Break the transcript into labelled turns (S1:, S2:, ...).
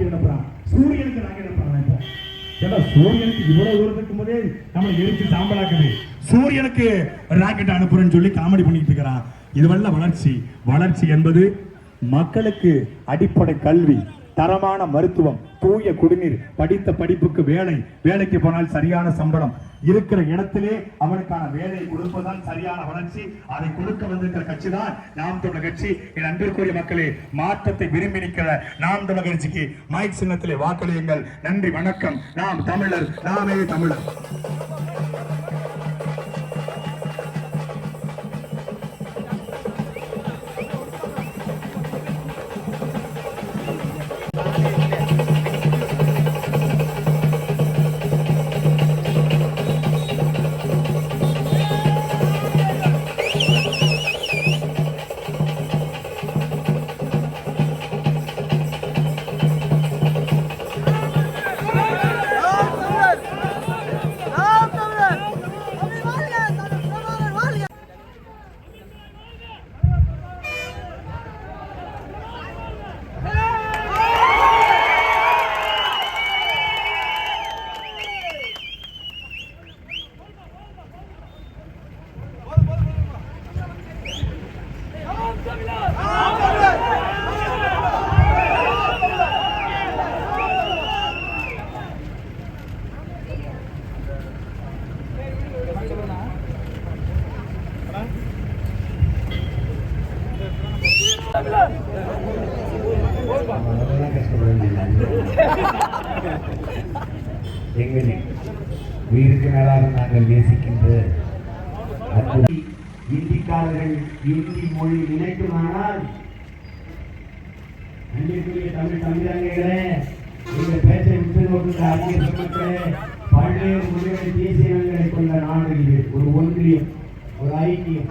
S1: நாங்க அனுப்புறான் சூரியனுக்கு நாங்க அனுப்புறான் இப்போ ஏன்னா சூரியனுக்கு இவ்வளவு தூரத்துக்கு போதே நம்மளை எரிச்சு சாம்பலாக்குது சூரியனுக்கு ராக்கெட் அனுப்புறேன்னு சொல்லி காமெடி பண்ணிட்டு இருக்கிறான். இதுவல்ல வளர்ச்சி. வளர்ச்சி என்பது மக்களுக்கு அடிப்படை கல்வி. தரமான மருத்துவம் தூய குடிநீர் படித்த படிப்புக்கு வேலை வேலைக்கு போனால் சரியான சம்பளம். இருக்கிற இடத்திலே அவனுக்கான வேலை கொடுப்பதுதான் சரியான வளர்ச்சி. அதை கொடுக்க வந்திருக்கிற கட்சி தான் நாம் தமிழர் கட்சி. என் அன்பிற்குரிய மக்களே மாற்றத்தை விரும்பி நிற்கிற நாம் தமிழர் கட்சிக்கு மைக் சின்னத்திலே வாக்களியுங்கள். நன்றி வணக்கம். நாம் தமிழர் நாமே தமிழர்.
S2: எங்களின் உயிருக்கு மேலாக நாங்கள் நேசிக்கின்ற இந்திக்காரர்கள் இந்தி மொழி நினைக்குமானால்? அன்றைக்குரிய தமிழ் தமிழங்களே இந்த பேச்சை உற்று நோக்குகிற அந்நிய மக்களே பல்வேறு மொழிகளை தேசியங்களை கொண்ட நாடு இது. ஒரு ஒன்றியம் ஒரு ஐக்கியம்.